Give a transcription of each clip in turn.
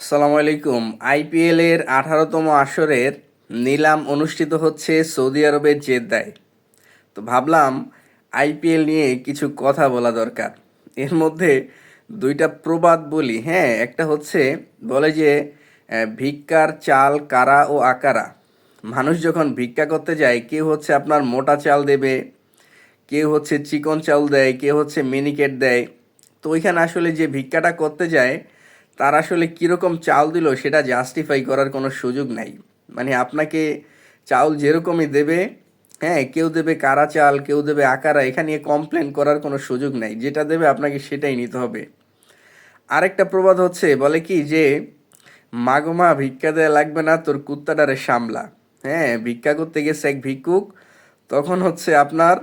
আসসালামু আলাইকুম। আইপিএল এর আঠারোতম আসরের নিলাম অনুষ্ঠিত হচ্ছে সৌদি আরবের জেদ্দায়। তো ভাবলাম আইপিএল নিয়ে কিছু কথা বলা দরকার। এর মধ্যে দুইটা প্রবাদ বলি হ্যাঁ? একটা হচ্ছে, বলে যে ভিক্ষার চাল কারা ও আকারা? মানুষ যখন ভিক্ষা করতে যায়, কেউ হচ্ছে আপনার মোটা চাল দেবে, কেউ হচ্ছে চিকন চাল দেয়, কেউ হচ্ছে মিনিকেট দেয়। তো ওইখানে আসলে যে ভিক্ষাটা করতে যায় তার আসলে কীরকম চাল দিল সেটা জাস্টিফাই করার কোনো সুযোগ নাই। মানে আপনাকে চাউল যেরকমই দেবে হ্যাঁ কেউ দেবে কারা চাল, কেউ দেবে আকারা, এখানে কমপ্লেন করার কোনো সুযোগ নাই। যেটা দেবে আপনাকে সেটাই নিতে হবে। আরেকটা প্রবাদ হচ্ছে, বলে কি যে মাগমা ভিক্ষা দেয়া লাগবে না, তোর কুত্তাটারে সামলা। হ্যাঁ ভিক্ষা করতে গেছে এক ভিক্ষুক, তখন হচ্ছে আপনার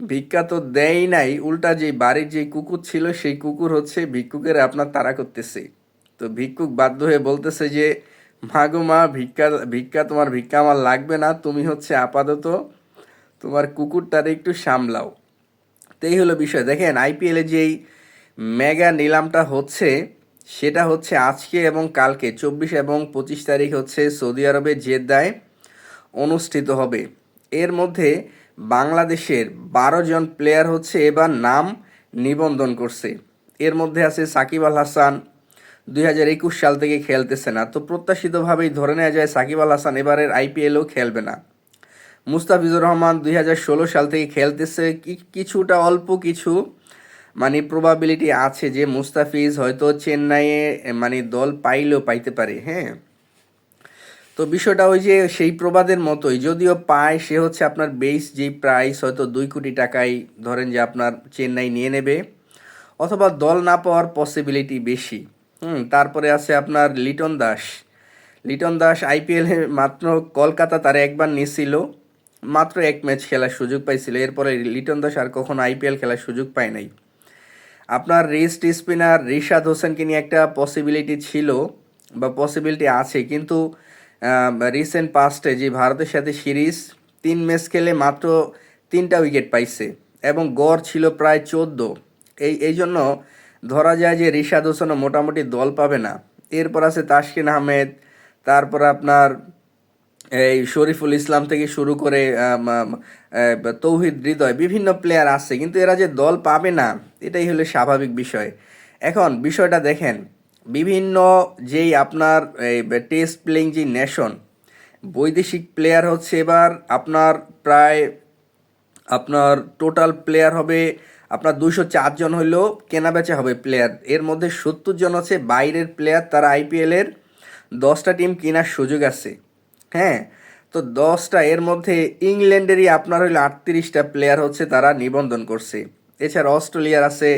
ভিক্ষা তো দেয়ই নাই, উল্টা যে বাড়ির যে কুকুর ছিল, সেই কুকুর হচ্ছে ভিক্ষুকের আপনার তাড়া করতেছে। তো ভিক্ষুক বাধ্য হয়ে বলতেছে যে, মাগো মা, ভিক্ষা ভিক্ষা তোমার ভিক্ষা আমার লাগবে না, তুমি হচ্ছে আপাতত তোমার কুকুরটারে একটু সামলাও। তো হলো বিষয়। দেখেন, আইপিএলে যেই মেগা নিলামটা হচ্ছে, সেটা হচ্ছে আজকে এবং কালকে, চব্বিশ এবং পঁচিশ তারিখ হচ্ছে সৌদি আরবের জেদ্দায় অনুষ্ঠিত হবে। এর মধ্যে বাংলাদেশের বারো জন প্লেয়ার হচ্ছে এবার নাম নিবন্ধন করছে। এর মধ্যে আছে সাকিব আল হাসান দুই হাজার একুশ সাল থেকে খেলতেছে না। তো প্রত্যাশিতভাবেই ধরে নেওয়া যায় সাকিব আল হাসান এবারের আইপিএলও খেলবে না। মুস্তাফিজুর রহমান দুই হাজার ষোলো সাল থেকে খেলতেছে। কিছুটা অল্প কিছু মানে প্রবাবিলিটি আছে যে মুস্তাফিজ হয়তো চেন্নাইয়ে মানে দল পাইলেও পাইতে পারে হ্যাঁ। তো বিষয়টা ওই যে সেই প্রবাদের মতোই। যদিও পায়, সে হচ্ছে আপনার বেস যেই প্রাইস হয়তো দুই কোটি টাকায় ধরেন যে আপনার চেন্নাই নিয়ে নেবে। অথবা দল না পাওয়ার পসিবিলিটি বেশি। হুম, তারপরে আছে আপনার লিটন দাস। লিটন দাস আইপিএলে মাত্র কলকাতা তার একবার নিয়েছিল মাত্র এক ম্যাচ খেলার সুযোগ পাইছিল। এরপরে লিটন দাস আর কখনো আইপিএল খেলার সুযোগ পায় নাই। আপনার রিস্ট স্পিনার রিশাদ হোসেনকে নিয়ে একটা পসিবিলিটি ছিল বা পসিবিলিটি আছে, কিন্তু রিসেন্ট পাস্টে যে ভারতের সাথে সিরিজ, তিন ম্যাচ খেলে মাত্র তিনটা উইকেট পাইছে এবং গড় ছিল প্রায় চোদ্দ। এই এই জন্য ধরা যায় যে রিশাদ হোসেনও মোটামুটি দল পাবে না। এরপর আছে তাসকিন আহমেদ, তারপর আপনার এই শরীফুল ইসলাম থেকে শুরু করে তৌহিদ হৃদয়, বিভিন্ন প্লেয়ার আছে, কিন্তু এরা যে দল পাবে না, এটাই হলো স্বাভাবিক বিষয়। এখন বিষয়টা দেখেন, বিভিন্ন যেই আপনার এই টেস্ট প্লেইং যে নেশন বৈদেশিক প্লেয়ার হচ্ছে এবার আপনার প্রায় আপনার টোটাল প্লেয়ার হবে আপনার দুশো চারজন হইলেও কেনা বেচা হবে প্লেয়ার এর মধ্যে সত্তর জন আছে, বাইরের প্লেয়ার তারা আইপিএলের দশটা টিম কেনার সুযোগ আছে। হ্যাঁ তো দশটা, এর মধ্যে ইংল্যান্ডেরই আপনার হইল আটত্রিশটা প্লেয়ার হচ্ছে তারা নিবন্ধন করছে। এছাড়া অস্ট্রেলিয়ার আছে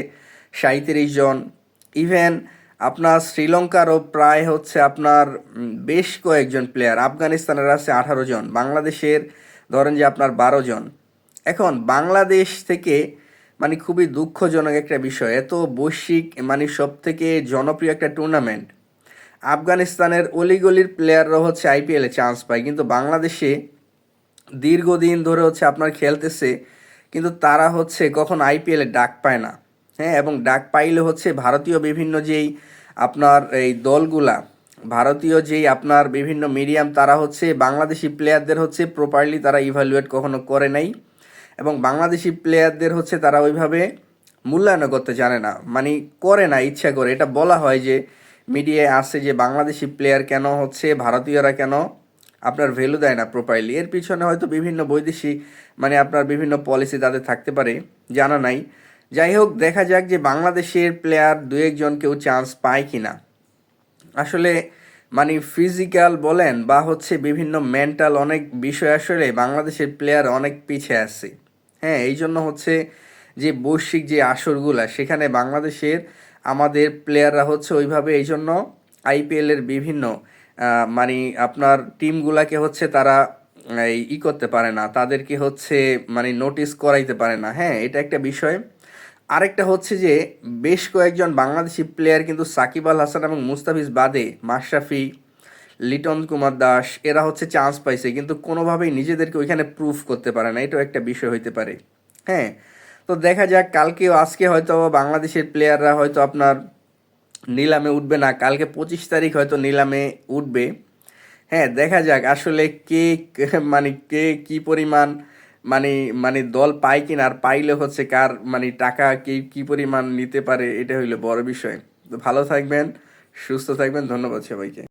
সাঁত্রিশ জন। ইভেন আপনার শ্রীলঙ্কারও প্রায় হচ্ছে আপনার বেশ কয়েকজন প্লেয়ার আফগানিস্তানের আছে আঠারো জন। বাংলাদেশের ধরেন যে আপনার বারো জন। এখন বাংলাদেশ থেকে মানে খুবই দুঃখজনক একটা বিষয়। এত বৈশ্বিক মানে সব থেকে জনপ্রিয় একটা টুর্নামেন্ট আফগানিস্তানের অলিগলির প্লেয়াররা হচ্ছে আইপিএলে চান্স পায়। কিন্তু বাংলাদেশে দীর্ঘদিন ধরে হচ্ছে আপনার খেলতেছে, কিন্তু তারা হচ্ছে কখন আইপিএলে ডাক পায় না। হ্যাঁ এবং ডাক পাইলে হচ্ছে ভারতীয় বিভিন্ন যেই আপনার এই দলগুলা, ভারতীয় যেই আপনার বিভিন্ন মিডিয়াম তারা হচ্ছে বাংলাদেশি প্লেয়ারদের হচ্ছে প্রপারলি তারা ইভালুয়েট কখনো করে নাই। এবং বাংলাদেশি প্লেয়ারদের হচ্ছে তারা ওইভাবে মূল্যায়ন করতে জানে না। মানে করে না, ইচ্ছা করে। এটা বলা হয় যে মিডিয়ায় আসছে যে, বাংলাদেশি প্লেয়ার কেন হচ্ছে, ভারতীয়রা কেন আপনার ভ্যালু দেয় না প্রপারলি এর পিছনে হয়তো বিভিন্ন বৈদেশিক মানে আপনার বিভিন্ন পলিসি তাদের থাকতে পারে, জানা নাই। যাই হোক, দেখা যাক যে, বাংলাদেশের প্লেয়ার দু একজন কেউ চান্স পায় কি না আসলে মানে ফিজিক্যাল বলেন বা হচ্ছে বিভিন্ন মেন্টাল অনেক বিষয় আসলে বাংলাদেশের প্লেয়ার অনেক পিছিয়ে আছে। হ্যাঁ এই জন্য হচ্ছে যে বৈশ্বিক যে আসরগুলা, সেখানে বাংলাদেশের আমাদের প্লেয়াররা হচ্ছে ওইভাবে এই জন্য আইপিএলের বিভিন্ন মানে আপনার টিমগুলাকে হচ্ছে তারা ই করতে পারে না, তাদেরকে হচ্ছে মানে নোটিস করাইতে পারে না। হ্যাঁ এটা একটা বিষয়। আরেকটা হচ্ছে যে বেশ কয়েকজন বাংলাদেশি প্লেয়ার কিন্তু সাকিব আল হাসান এবং মুস্তাফিজ বাদে মাশরাফি লিটন কুমার দাস, এরা হচ্ছে চান্স পাইছে, কিন্তু কোনোভাবেই নিজেদেরকে ওইখানে প্রুফ করতে পারে না, এটাও একটা বিষয় হইতে পারে। হ্যাঁ? তো দেখা যাক, কালকেও আজকে হয়তো বাংলাদেশের প্লেয়াররা হয়তো আপনার নিলামে উঠবে না, কালকে পঁচিশ তারিখ হয়তো নিলামে উঠবে। হ্যাঁ দেখা যাক আসলে কে মানে কে কি পরিমাণ মানে মানে দল পায় কিনা আর পাইলে হচ্ছে কার মানে টাকা কে কি পরিমাণ নিতে পারে, এটা হইল বড় বিষয়। তো ভালো থাকবেন, সুস্থ থাকবেন, ধন্যবাদ সবাইকে।